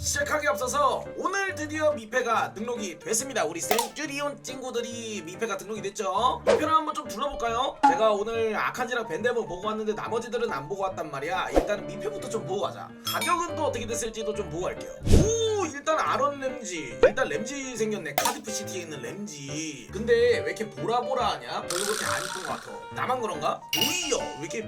시작하기 앞서서 오늘 드디어 미패가 등록이 됐습니다. 우리 센츄리온 친구들이 미패가 등록이 됐죠. 미패를 한번 좀 둘러볼까요? 제가 오늘 아칸지랑 밴데버 보고 왔는데 나머지들은 안 보고 왔단 말이야. 일단은 미패부터 좀 보고 가자. 가격은 또 어떻게 됐을지도 좀 보고 갈게요. 오 일단 아론 램지 일단 램지 생겼네 카디프 시티에 있는 램지 근데 왜 이렇게 보라보라 하냐 별로 그렇게 안 이쁜 것 같아 나만 그런가? 오히려 왜 이렇게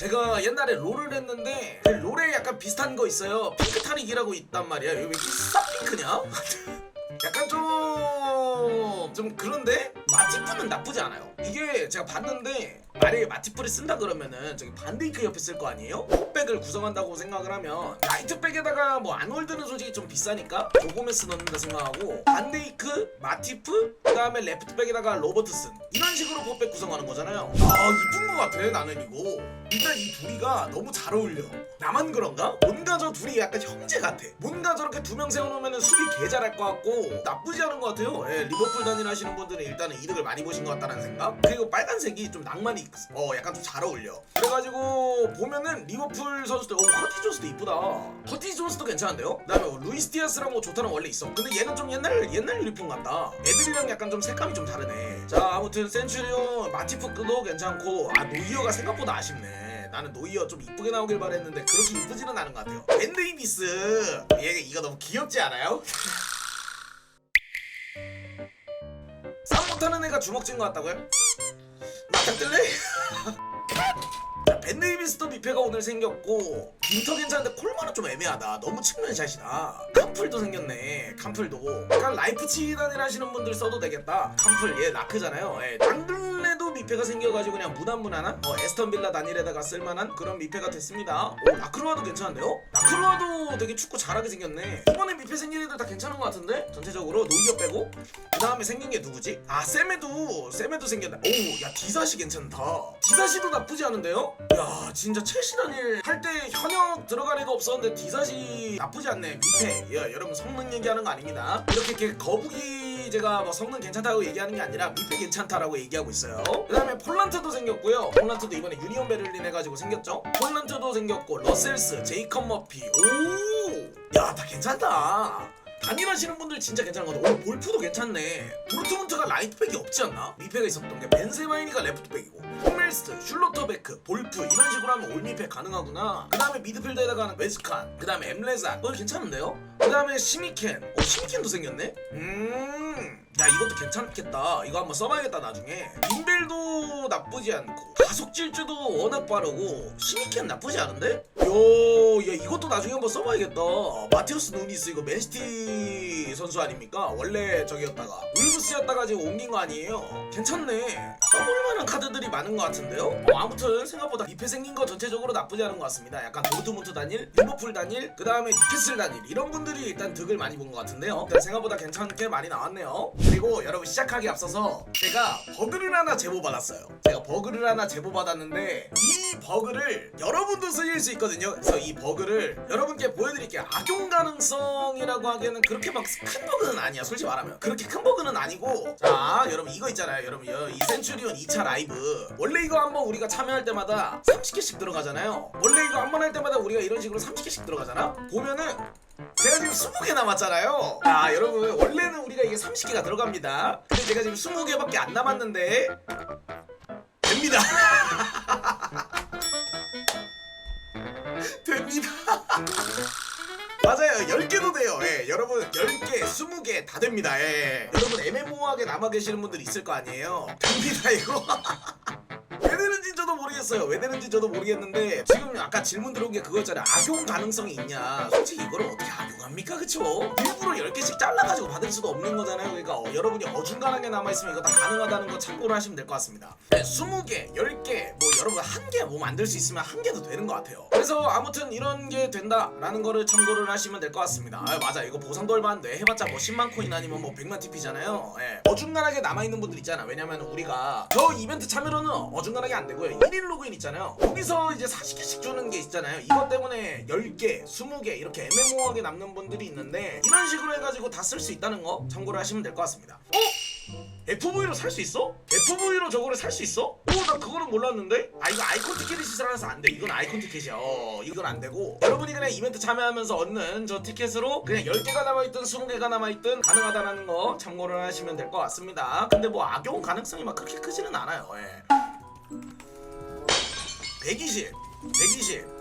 제가 옛날에 롤을 했는데 그 롤에 약간 비슷한 거 있어요. 핑크 타릭이라고 있단 말이야. 왜 이렇게 쌉핑크냐? 약간 좀... 좀 그런데 마티프는 나쁘지 않아요. 이게 제가 봤는데 만약에 마티프를 쓴다 그러면은 저기 반데이크 옆에 쓸 거 아니에요? 흑백을 구성한다고 생각을 하면 라이트백에다가 뭐 안월드는 솔직히 좀 비싸니까 조고메스 넣는다 생각하고 반데이크, 마티프, 그 다음에 레프트백에다가 로버트슨 이런 식으로 흑백 구성하는 거잖아요. 아 이쁜 거 같아 나는 이거. 일단 이 둘이가 너무 잘 어울려. 나만 그런가? 뭔가 저 둘이 약간 형제 같아. 뭔가 저렇게 두 명 세워놓으면 수비 개 잘할 것 같고 나쁘지 않은 것 같아요. 예, 리버풀 단일 하시는 분들은 일단은 이득을 많이 보신 것 같다는 생각. 그리고 빨간색이 좀 낭만이 있- 어. 약간 좀 잘 어울려. 그래가지고 보면은 리버풀 선수들 오 허티 존스도 이쁘다. 허티 존스도 괜찮은데요? 그 다음에 루이스 디아스랑 뭐 좋다는 원래 있어. 근데 얘는 좀 옛날 옛날 유니폼 같다. 애들이랑 약간 좀 색감이 좀 다르네. 자 아무튼 센츄리온 마티프도 괜찮고. 아 노이어가 생각보다 아쉽네. 나는 노이어 좀 이쁘게 나오길 바랬는데 그렇게 이쁘지는 않은 것 같아요. 밴데이비스! 얘 이거 너무 귀엽지 않아요? 쌈 못하는 애가 주먹진 것 같다고요? 맞짱 뜰래? 자, 밴데이비스도 미패가 오늘 생겼고 빈터 괜찮은데 콜마는 좀 애매하다. 너무 측면 샷이다 캄플도 생겼네 캄플도. 약간 라이프 치 단일 하시는 분들 써도 되겠다. 캄플 얘 라크잖아요. 예, 당근에도 미패가 생겨가지고 그냥 무난무난한? 어, 에스턴 빌라 단일에다가 쓸만한 그런 미패가 됐습니다. 오 라크로아도 괜찮은데요? 라크로아도 되게 축구 잘하게 생겼네. 이번에 미패 생긴 애들 다 괜찮은 것 같은데? 전체적으로 노이어 빼고? 그 다음에 생긴 게 누구지? 아 세메도 세메도 생겼다 오야 디사시 괜찮다. 디사시도 나쁘지 않은데요? 야 진짜 첼시 단일 할 때 현역 들어갈 애가 없었는데 디사시 나쁘지 않네. 밑에 야 여러분 성능 얘기하는 거 아닙니다. 이렇게, 이렇게 거북이 제가 뭐 성능 괜찮다고 얘기하는 게 아니라 밑에 괜찮다라고 얘기하고 있어요. 그 다음에 폴란트도 생겼고요. 폴란트도 이번에 유니온 베를린 해가지고 생겼죠? 폴란트도 생겼고 러셀스 제이컵 머피. 오 야 다 괜찮다 단일하시는 분들 진짜 괜찮은 것 같아. 오, 볼프도 괜찮네. 도르트문트가 라이트백이 없지 않나? 미패가 있었던 게 벤세마이니가 레프트백이고 홈멜스트, 슐로터베크, 볼프 이런 식으로 하면 올미패 가능하구나. 그 다음에 미드필더에다가는 웨스칸, 그 다음에 엠레산. 어 괜찮은데요? 그 다음에 시미켄. 어 시미켄도 생겼네? 음. 야 이것도 괜찮겠다. 이거 한번 써봐야겠다 나중에. 인벨도 나쁘지 않고 가속 질주도 워낙 빠르고 시미켄 나쁘지 않은데? 요, 야 이것도 나중에 한번 써봐야겠다. 마테우스 누니스 이거 맨시티 선수 아닙니까? 원래 저기였다가 울브스였다가 지금 옮긴 거 아니에요? 괜찮네. 써볼만한 카드들이 많은 것 같은데요? 어, 아무튼 생각보다 미패 생긴 거 전체적으로 나쁘지 않은 것 같습니다. 약간 도르트문트 단일, 리버풀 단일, 그 다음에 뉴캐슬 단일 이런 분들이 일단 득을 많이 본 것 같은데요. 일단 생각보다 괜찮게 많이 나왔네요. 그리고 여러분 시작하기 앞서서 제가 버그를 하나 제보 받았어요. 제가 버그를 하나 제보 받았는데 이 버그를 여러분도 쓰실 수 있거든요. 그래서 이 버그를 여러분께 보여드릴게요. 악용 가능성이라고 하기에는 그렇게 막 큰 버그는 아니야. 솔직히 말하면 그렇게 큰 버그는 아니고 자 여러분 이거 있잖아요. 여러분 여- 이 센츄리온 2차 라이브 원래 이거 한번 우리가 참여할 때마다 30개씩 들어가잖아요. 원래 이거 한 번 할 때마다 우리가 이런 식으로 30개씩 들어가잖아. 보면은 제가 지금 20개 남았잖아요. 아, 여러분, 원래는 우리가 이게 30개가 들어갑니다. 근데 제가 지금 20개밖에 안 남았는데 됩니다. 됩니다. 맞아요. 10개도 돼요. 예. 여러분, 10개, 20개 다 됩니다. 예. 여러분, 애매모호하게 남아 계시는 분들 있을 거 아니에요. 됩니다, 이거. 왜 되는지 저도 모르겠어요. 왜 되는지 저도 모르겠는데 지금 아까 질문 들어온 게 그거잖아요. 악용 가능성이 있냐? 솔직히 이거를 어떻게 악용합니까? 그쵸? 일부러 10개씩 받을 수도 없는 거잖아요. 그러니까 어, 여러분이 어중간하게 남아있으면 이거 다 가능하다는 거 참고를 하시면 될 것 같습니다. 네, 20개, 10개, 뭐 여러분 한 개 뭐 만들 수 있으면 한 개도 되는 것 같아요. 그래서 아무튼 이런 게 된다라는 거를 참고를 하시면 될 것 같습니다. 아, 맞아. 이거 보상도 얼마 안 돼. 해봤자 뭐 10만 코인 아니면 뭐 100만 TP잖아요. 예. 어중간하게 남아있는 분들 있잖아. 왜냐면 우리가 저 이벤트 참여로는 어중간하게 안 되고요. 1인 로그인 있잖아요. 거기서 이제 40개씩 주는 게 있잖아요. 이것 때문에 10개, 20개 이렇게 애매모호하게 남는 분들이 있는데 이런 식으로 해가지고 다 쓸 수 있다는 거 참고를 하시면 될 것 같습니다. 어? FV로 살 수 있어? FV로 저거를 살 수 있어? 오 나 그거는 몰랐는데? 아 이거 아이콘 티켓이 시설해서 안 돼 이건 아이콘 티켓이야 어 이건 안 되고 여러분이 그냥 이벤트 참여하면서 얻는 저 티켓으로 그냥 10개가 남아있든 20개가 남아있든 가능하다라는 거 참고를 하시면 될 것 같습니다 근데 뭐 악용 가능성이 막 그렇게 크지는 않아요 예. 120 120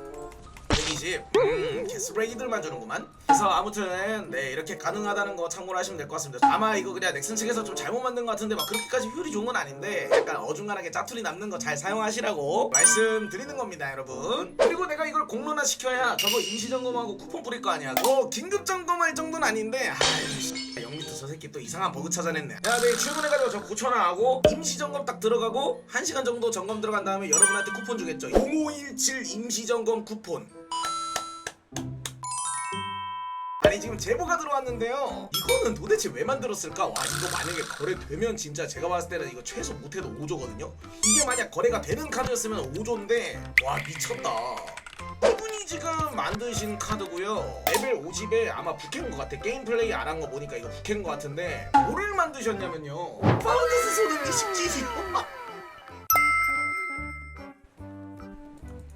120 음, 개쓰레기들만 주는구만. 그래서 아무튼 네 이렇게 가능하다는 거 참고를 하시면 될 것 같습니다. 아마 이거 그냥 넥슨 측에서 좀 잘못 만든 것 같은데 막 그렇게까지 효율이 좋은 건 아닌데 약간 어중간하게 짜투리 남는 거 잘 사용하시라고 말씀드리는 겁니다 여러분. 그리고 내가 이걸 공론화 시켜야 저거 임시점검하고 쿠폰 뿌릴 거 아니야. 어 긴급점검할 정도는 아닌데 아이 영미터 저 새끼 또 이상한 버그 찾아냈네. 야 내일 출근해가지고 저 고쳐놔하고 임시점검 딱 들어가고 1시간 정도 점검 들어간 다음에 여러분한테 쿠폰 주겠죠. 0517 임시점검 쿠폰 지금 제보가 들어왔는데요. 이거는 도대체 왜 만들었을까? 와 이거 만약에 거래되면 진짜 제가 봤을 때는 이거 최소 못해도 5조거든요. 이게 만약 거래가 되는 카드였으면 5조인데 와 미쳤다. 이분이 지금 만드신 카드고요. 레벨 50에 아마 북한 것 같아. 게임 플레이 안 한 거 보니까 이거 북한 것 같은데 뭐를 만드셨냐면요. 파운드스 소름이 식지이요.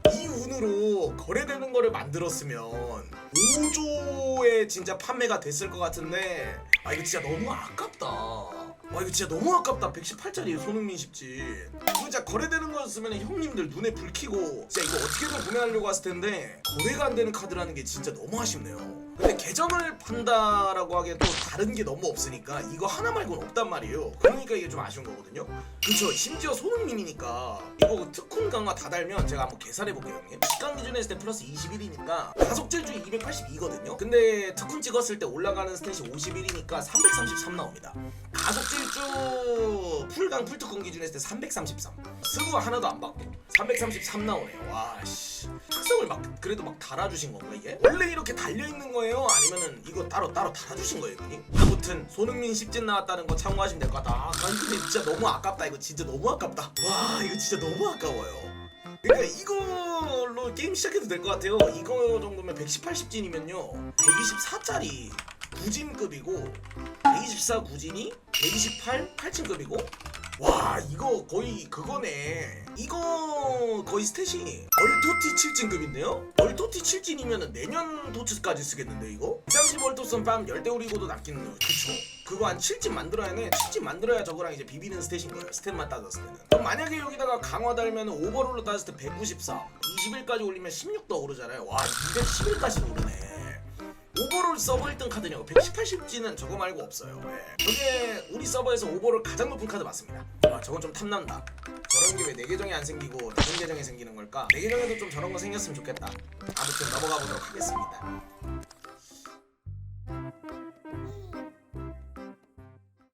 이 운으로 거래되는 거를 만들었으면 5조의 진짜 판매가 됐을 것 같은데. 아 이거 진짜 너무 아깝다. 와 이거 진짜 너무 아깝다. 118짜리 손흥민 십지. 진짜 거래되는 거였으면 형님들 눈에 불 켜고 진짜 이거 어떻게든 구매하려고 했을 텐데 거래가 안 되는 카드라는 게 진짜 너무 아쉽네요 근데 계정을 판다라고 하기엔 또 다른 게 너무 없으니까 이거 하나 말고는 없단 말이에요. 그러니까 이게 좀 아쉬운 거거든요. 그쵸. 심지어 손흥민이니까 이거 특훈 강화 다 달면 제가 한번 계산해 볼게요 형님. 시간 기준에 했을 때 플러스 21이니까 가속 질주 282거든요. 근데 특훈 찍었을 때 올라가는 스탯이 51이니까 333 나옵니다. 가속 질주 풀강 풀특훈 기준에 했을 때 333 스무 하나도 안 받고 333 나오네요. 와씨. 특성을 막 그래도 막 달아주신 건가 이게? 원래 이렇게 달려있는 거 예요? 아니면은 이거 따로 따로 달아주신 거예요 형님? 아무튼 손흥민 10진 나왔다는 거 참고하시면 될 것 같다. 아 근데 진짜 너무 아깝다. 이거 진짜 너무 아깝다. 와 이거 진짜 너무 아까워요. 그러니까 이걸로 게임 시작해도 될 것 같아요. 이거 정도면 118십진이면요. 124짜리 9진급이고 124 9진이 128 8진급이고 와 이거 거의 그거네. 이거 거의 스탯이 얼토티 7진급인데요? 얼토티 7진이면 내년 도츠까지 쓰겠는데 이거? 30 얼토선 빰 열대우리고도 남기는 거. 그쵸? 그거 한 7진 만들어야 해 7진 만들어야 저거랑 이제 비비는 스탯인 거예요 스탯만 따졌을 때는. 그럼 만약에 여기다가 강화 달면 오버롤로 따졌을 때 194 20일까지 올리면 16도 오르잖아요. 와 211까지 오르네 오버롤 서버 1등 카드냐고. 118십지는 저거 말고 없어요. 예. 저게 우리 서버에서 오버롤 가장 높은 카드 맞습니다. 와 저건 좀 탐난다. 저런 게 왜 내 계정에 안 생기고 다른 계정에 생기는 걸까? 내 계정에도 좀 저런 거 생겼으면 좋겠다. 아무튼 넘어가 보도록 하겠습니다